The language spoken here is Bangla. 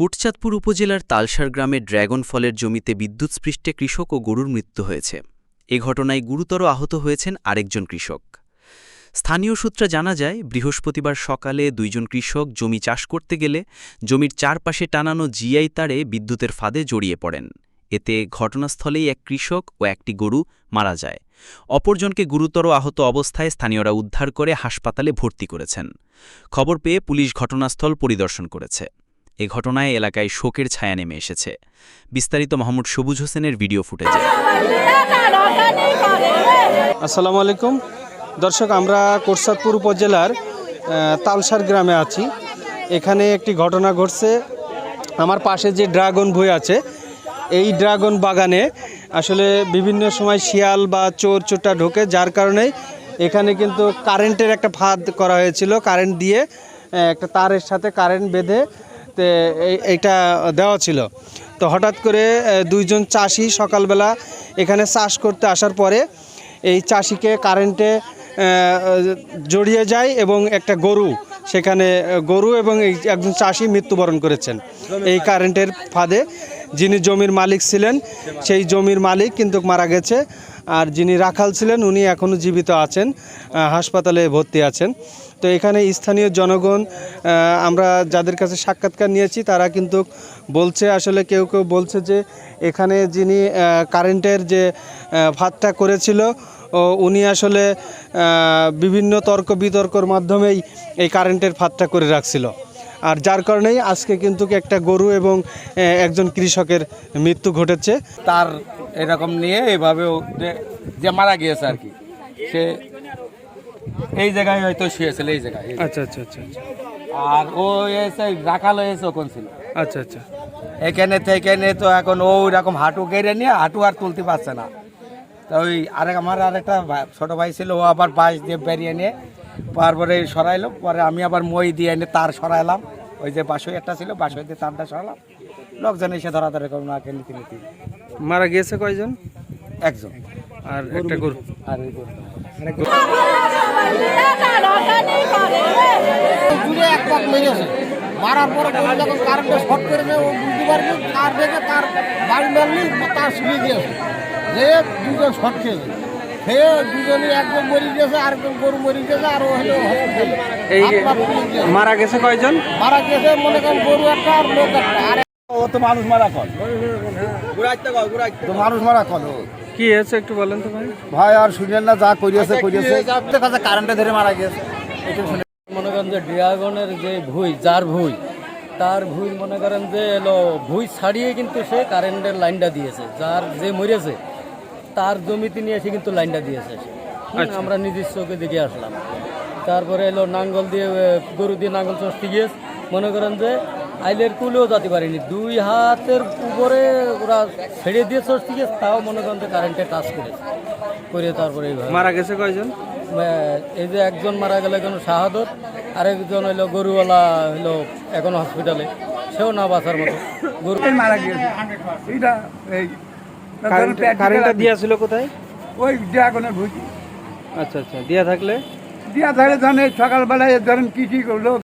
কোটচাঁদপুর উপজেলার তালসার গ্রামে ড্র্যাগন ফলের জমিতে বিদ্যুৎস্পৃষ্টে কৃষক ও গরুর মৃত্যু হয়েছে। এ ঘটনায় গুরুতর আহত হয়েছেন আরেকজন কৃষক। স্থানীয় সূত্রে জানা যায়, বৃহস্পতিবার সকালে দুইজন কৃষক জমি চাষ করতে গেলে জমির চারপাশে টানানো জিআই তারে বিদ্যুতের ফাঁদে জড়িয়ে পড়েন। এতে ঘটনাস্থলেই এক কৃষক ও একটি গরু মারা যায়। অপরজনকে গুরুতর আহত অবস্থায় স্থানীয়রা উদ্ধার করে হাসপাতালে ভর্তি করেছেন। খবর পেয়ে পুলিশ ঘটনাস্থল পরিদর্শন করেছে। এ ঘটনায় এলাকায় শোকের ছায়া নেমে এসেছে। বিস্তারিত মোহাম্মদ সবুজ হোসেনের ভিডিও ফুটেজে। আসসালামু আলাইকুম। দর্শক, আমরা কোরসাদপুর উপজেলার তালসার গ্রামে আছি। এখানে একটি ঘটনা ঘটছে। আমার পাশে যে ড্রাগন বই আছে, এই ড্রাগন বাগানে আসলে বিভিন্ন সময় শিয়াল বা চোর চোরটা ঢোকে, যার কারণে এখানে কিন্তু কারেন্টের একটা ফাঁদ করা হয়েছিল। কারেন্ট দিয়ে একটা তারের সাথে কারেন্ট বেঁধে এইটা দেওয়া ছিল। তো হঠাৎ করে দুইজন চাষি সকালবেলা এখানে চাষ করতে আসার পরে এই চাষিকে কারেন্টে জড়িয়ে যায় এবং একটা গরু, সেখানে গরু এবং একজন চাষি মৃত্যুবরণ করেছেন। এই কারেন্টের ফাঁদে যিনি জমির মালিক ছিলেন, সেই জমির মালিক কিন্তু মারা গেছে। আর যিনি রাখাল ছিলেন, উনি এখনও জীবিত আছেন হাসপাতালে ভর্তি আছেন। তো এখানে স্থানীয় জনগণ আমরা যাদের কাছে সাক্ষাৎকার নিয়েছি, তারা কিন্তু বলছে, আসলে কেউ কেউ বলছে যে এখানে যিনি কারেন্টের যে ফাঁদটা করেছিল, ও উনি আসলে বিভিন্ন তর্ক বিতর্কর মাধ্যমেই এই কারেন্টের ফাঁদটা করে রাখছিল। আর যার কারণেই আজকে কিন্তু একটা গরু এবং একজন কৃষকের মৃত্যু ঘটেছে। তার এরকম নিয়ে এভাবে যে- মারা গিয়েছে আর কি। সে এই জায়গায় হয়তো শুয়েছিল এই জায়গায়। আচ্ছা আচ্ছা আচ্ছা আচ্ছা। আর ও এসে রাখাল হয়েছে ওখান ছিল? আচ্ছা আচ্ছা। এখানে থেকে তো এখন ও রকম হাঁটু কেড়ে নিয়ে হাঁটু আর তুলতে পারছে না। তো ওই আরেক আমার আরেকটা ছোট ভাই ছিল ও আবার বাঁশ দিয়ে বেরিয়ে নিয়ে তারপরে সরাইলো পরে আমি আবার মই দিয়ে এনে তার সরাইলাম। ওই যে বাসই একটা ছিল বাসই দিয়ে তারটা সরালাম লোকজন এসে ধরাধরি করুন না নীতি নীতি। মারা গিয়েছে কয়জন? একজন। আর একটা গরু? আর ওই মারার পরে গরু যখন কারেন্টে শর্ট করেছে ও বুঝতে পারবে তার দেখে তার বাড়ি মারলি তার শুয়ে গিয়েছে যে দুজন শর্ট খেয়েছে খেয়ে দুজনে একজন মরে গেছে আরেকজন গরু মরে গেছে আর হলো এই হাত পা ফুলে গিয়েছে। মারা গেছে কয়জন? মারা গেছে মনে করেন গরু একটা আর লোক একটা। আর ও তো মানুষ মারা কল। তো মানুষ মারা কল। কি হয়েছে একটু বলেন তো ভাই। ভাই আর শুনেন না যা করিয়েছে করিয়েছে। কাছে কারেন্টে ধরে মারা গেছে। মনে করেন যে ড্রাগনের যে ভুই যার ভুই তার ভুই মনে করেন যে এলো ভুই ছাড়িয়ে কিন্তু সে কারেন্টের লাইনটা দিয়েছে। যার যে মরেছে তার জমিতে নিয়ে এসে কিন্তু লাইনটা দিয়েছে আমরা নিজের চোখে দেখে আসলাম। তারপরে এলো নাঙ্গল দিয়ে গরু দিয়ে নাঙ্গল চষতে গিয়েছে মনে করেন যে আইলের কুলেও যাতে পারিনি। দুই হাতের উপরে ওরা ছেড়ে দিয়ে চষতে গিয়েছে তাও মনে করেন যে কারেন্টে টাচ করেছে। করে তারপরে মারা গেছে কয়জন? এই যে একজন মারা গেল এখন শাহাদত। আরেকজন হইল গরুওয়ালা হইল এখন হসপিটালে সেও না বাঁচার মতো। গরু মারা গিয়েছে। এইটা এই কারেন্টটা দিয়েছিল কোথায়? ওই ড্রাগনের ভুজি আচ্ছা আচ্ছা দিয়া থাকলে? দিয়া থাকলে ধরেন সকালবেলায় ধরেন কৃষি লোক